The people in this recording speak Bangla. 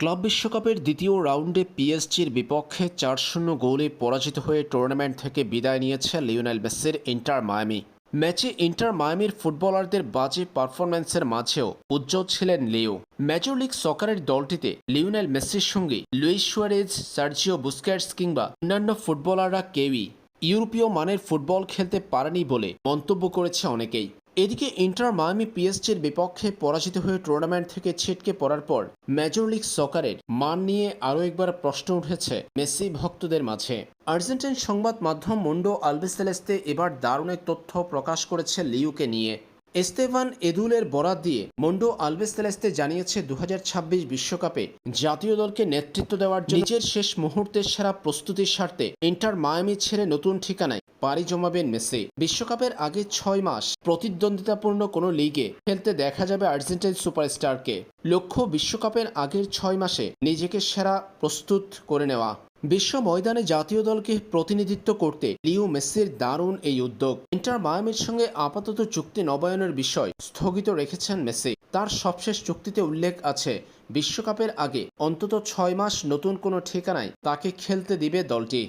ক্লাব বিশ্বকাপের দ্বিতীয় রাউন্ডে পিএসজির বিপক্ষে চার শূন্য গোলে পরাজিত হয়ে টুর্নামেন্ট থেকে বিদায় নিয়েছে লিওনেল মেসির ইন্টার মায়ামি। ম্যাচে ইন্টার মায়ামির ফুটবলারদের বাজে পারফরম্যান্সের মাঝেও উজ্জ্বল ছিলেন লিও। মেজর লিগ সকারের দলটিতে লিওনেল মেসির সঙ্গে লুইস সুয়ারেজ, সার্জিও বুস্কেটস কিংবা অন্যান্য ফুটবলাররা কেউই ইউরোপীয় মানের ফুটবল খেলতে পারেনি বলে মন্তব্য করেছে অনেকেই। এদিকে ইন্টার মায়ামি পিএসজির বিপক্ষে পরাজিত হয়ে টুর্নামেন্ট থেকে ছিটকে পড়ার পর মেজর লিগ সকারের মান নিয়ে আরও একবার প্রশ্ন উঠেছে মেসি ভক্তদের মাঝে। আর্জেন্টিন সংবাদ মাধ্যম মুন্ডো আলবিসেলেস্তে এবার দারুণ এক তথ্য প্রকাশ করেছে লিউকে নিয়ে। এস্তেভান এদুলের বরাত দিয়ে মন্ডো আলবেসেলেস্তে জানিয়েছে দু বিশ্বকাপে জাতীয় দলকে নেতৃত্ব দেওয়ার জন্য নিজের শেষ মুহূর্তের সেরা প্রস্তুতির স্বার্থে ইন্টার মায়ামি ছেড়ে নতুন ঠিকানায় পাড়ি জমাবেন মেসি। বিশ্বকাপের আগে ছয় মাস প্রতিদ্বন্দ্বিতাপূর্ণ কোনো লিগে খেলতে দেখা যাবে আর্জেন্টাইন সুপারস্টারকে। লক্ষ্য, বিশ্বকাপের আগের ছয় মাসে নিজেকে সেরা প্রস্তুত করে নেওয়া। বিশ্ব ময়দানে জাতীয় দলকে প্রতিনিধিত্ব করতে লিও মেসির দারুণ এই উদ্যোগ। ইন্টার মায়ামির সঙ্গে আপাতত চুক্তি নবায়নের বিষয় স্থগিত রেখেছেন মেসি। তার সবশেষ চুক্তিতে উল্লেখ আছে, বিশ্বকাপের আগে অন্তত ছয় মাস নতুন কোনো ঠিকানায় তাকে খেলতে দিবে দলটি।